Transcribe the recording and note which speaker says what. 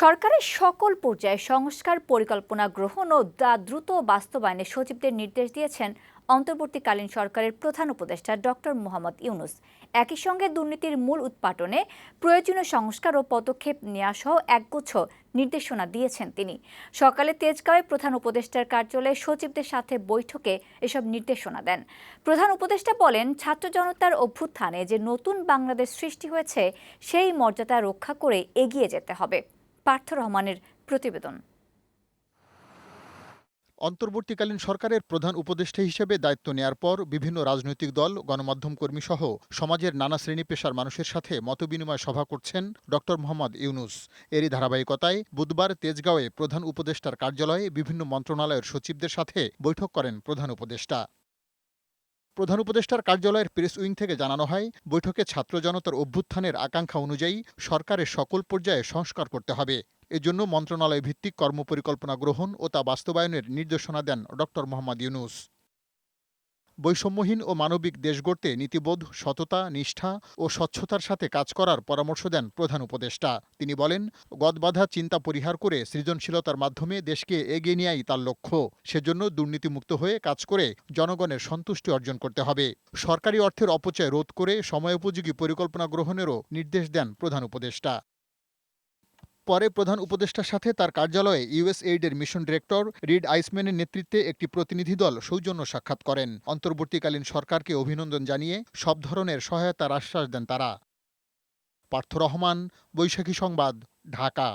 Speaker 1: সরকারের সকল পর্যায়ে সংস্কার পরিকল্পনা গ্রহণ ও তা দ্রুত বাস্তবায়নে সচিবদের নির্দেশ দিয়েছেন অন্তর্বর্তীকালীন সরকারের প্রধান উপদেষ্টা ডক্টর মোহাম্মদ ইউনুস। একই সঙ্গে দুর্নীতির মূল উৎপাটনে প্রয়োজনীয় সংস্কার ও পদক্ষেপ নেওয়া সহ একগুচ্ছ নির্দেশনা দিয়েছেন তিনি। সকালে তেজগাঁওয়ে প্রধান উপদেষ্টার কার্যালয়ে সচিবদের সাথে বৈঠকে এসব নির্দেশনা দেন। প্রধান উপদেষ্টা বলেন, ছাত্র জনতার অভ্যুত্থানে যে নতুন বাংলাদেশ সৃষ্টি হয়েছে, সেই মর্যাদা রক্ষা করে এগিয়ে যেতে হবে। পার্থ রহমানের প্রতিবেদন।
Speaker 2: অন্তর্বর্তীকালীন সরকারের প্রধান উপদেষ্টা হিসেবে দায়িত্ব নেয়ার পর বিভিন্ন রাজনৈতিক দল, গণমাধ্যম কর্মী সহ সমাজের নানা শ্রেণি পেশার মানুষের সাথে মতবিনিময় সভা করছেন ডক্টর মোহাম্মদ ইউনুস। এরই ধারাবাহিকতায় বুধবার তেজগাঁওয়ে প্রধান উপদেষ্টার কার্যালয়ে বিভিন্ন মন্ত্রণালয়ের সচিবদের সাথে বৈঠক করেন প্রধান উপদেষ্টা। প্রধান উপদেষ্টার কার্যালয়ের প্রেস উইং থেকে জানানো হয়, বৈঠকে ছাত্র জনতার অভ্যুত্থানের আকাঙ্ক্ষা অনুযায়ী সরকারের সকল পর্যায়ে সংস্কার করতে হবে। এজন্য মন্ত্রণালয় ভিত্তিক কর্মপরিকল্পনা গ্রহণ ও তা বাস্তবায়নের নির্দেশনা দেন ড মোহাম্মদ ইউনুস। বৈষম্যহীন ও মানবিক দেশ গড়তে নীতিবোধ, সততা, নিষ্ঠা ও স্বচ্ছতার সাথে কাজ করার পরামর্শ দেন প্রধান উপদেষ্টা। তিনি বলেন, গদবাধা চিন্তা পরিহার করে সৃজনশীলতার মাধ্যমে দেশকে এগিয়ে নেয়াই তার লক্ষ্য। সেজন্য দুর্নীতিমুক্ত হয়ে কাজ করে জনগণের সন্তুষ্টি অর্জন করতে হবে। সরকারি অর্থের অপচয় রোধ করে সময়োপযোগী পরিকল্পনা গ্রহণেরও নির্দেশ দেন প্রধান উপদেষ্টা। পরে প্রধান উপদেষ্টার সাথে তার কার্যালয়ে ইউএসএইডের মিশন ডিরেক্টর রিড আইসম্যানের নেতৃত্বে একটি প্রতিনিধি দল সৌজন্য সাক্ষাৎ করেন। অন্তর্বর্তীকালীন সরকারকে অভিনন্দন জানিয়ে সব ধরনের সহায়তার আশ্বাস দেন তারা। পার্থ রহমান, বৈশাখী সংবাদ, ঢাকা।